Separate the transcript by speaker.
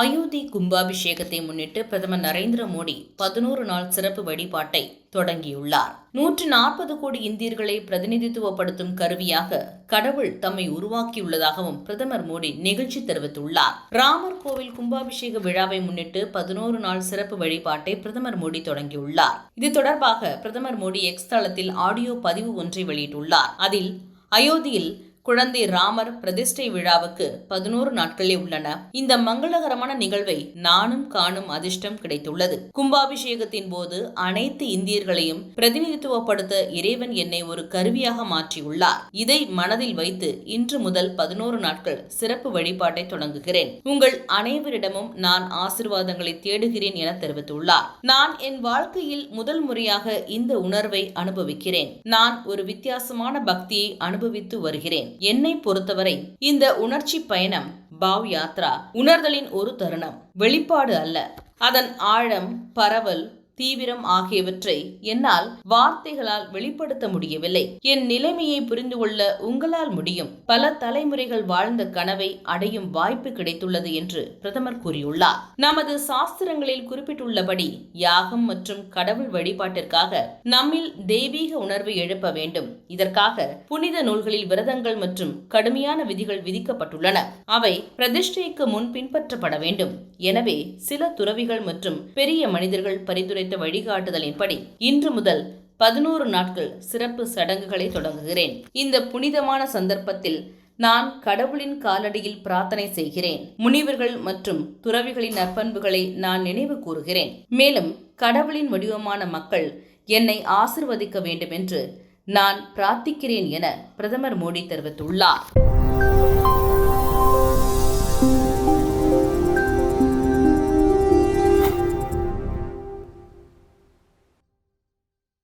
Speaker 1: அயோத்தி கும்பாபிஷேகத்தை முன்னிட்டு பிரதமர் நரேந்திர மோடி பதினோரு நாள் சிறப்பு வழிபாட்டை தொடங்கியுள்ளார். நூற்று நாற்பது கோடி இந்தியர்களை பிரதிநிதித்துவப்படுத்தும் கருவியாக கடவுள் தம்மை உருவாக்கியுள்ளதாகவும் பிரதமர் மோடி நிகழ்ச்சி தெரிவித்துள்ளார். ராமர் கோவில் கும்பாபிஷேக விழாவை முன்னிட்டு பதினோரு நாள் சிறப்பு வழிபாட்டை பிரதமர் மோடி தொடங்கியுள்ளார். இது தொடர்பாக பிரதமர் மோடி எக்ஸ் தளத்தில் ஆடியோ பதிவு ஒன்றை வெளியிட்டுள்ளார். அதில் அயோத்தியில் குழந்தை ராமர் பிரதிஷ்டை விழாவுக்கு பதினோரு நாட்களே உள்ளன. இந்த மங்களகரமான நிகழ்வை நானும் காணும் அதிர்ஷ்டம் கிடைத்துள்ளது. கும்பாபிஷேகத்தின் போது அனைத்து இந்தியர்களையும் பிரதிநிதித்துவப்படுத்த இறைவன் என்னை ஒரு கருவியாக மாற்றியுள்ளார். இதை மனதில் வைத்து இன்று முதல் பதினோரு நாட்கள் சிறப்பு வழிபாட்டை தொடங்குகிறேன். உங்கள் அனைவரிடமும் நான் ஆசிர்வாதங்களை தேடுகிறேன் என தெரிவித்துள்ளார். நான் என் வாழ்க்கையில் முதல் முறையாக இந்த உணர்வை அனுபவிக்கிறேன். நான் ஒரு வித்தியாசமான பக்தியை அனுபவித்து வருகிறேன். என்னை பொறுத்தவரை இந்த உணர்ச்சி பயணம் பாவ் யாத்ரா உணர்தலின் ஒரு தருணம். வெளிப்பாடு அல்ல. அதன் ஆழம் பரவல் தீவிரம் ஆகியவற்றை என்னால் வார்த்தைகளால் வெளிப்படுத்த முடியவில்லை. என் நிலைமையை புரிந்து கொள்ள உங்களால் முடியும். பல தலைமுறைகள் வாழ்ந்த கனவை அடையும் வாய்ப்பு கிடைத்துள்ளது என்று பிரதமர் கூறியுள்ளார். நமது சாஸ்திரங்களில் குறிப்பிட்டுள்ளபடி யாகம் மற்றும் கடவுள் வழிபாட்டிற்காக நம்மில் தெய்வீக உணர்வு எழுப்ப வேண்டும். இதற்காக புனித நூல்களில் விரதங்கள் மற்றும் கடுமையான விதிகள் விதிக்கப்பட்டுள்ளன. அவை பிரதிஷ்டைக்கு முன் பின்பற்றப்பட வேண்டும். எனவே சில துறவிகள் மற்றும் பெரிய மனிதர்கள் பரிந்துரைத்த வழிகாட்டுதலின்படி இன்று முதல் பதினோரு நாட்கள் சிறப்பு சடங்குகளை தொடங்குகிறேன். இந்த புனிதமான சந்தர்ப்பத்தில் நான் கடவுளின் காலடியில் பிரார்த்தனை செய்கிறேன். முனிவர்கள் மற்றும் துறவிகளின் நற்பண்புகளை நான் நினைவு கூறுகிறேன். மேலும் கடவுளின் வடிவமான மக்கள் என்னை ஆசிர்வதிக்க வேண்டும் என்று நான் பிரார்த்திக்கிறேன் என பிரதமர் மோடி தெரிவித்துள்ளார்.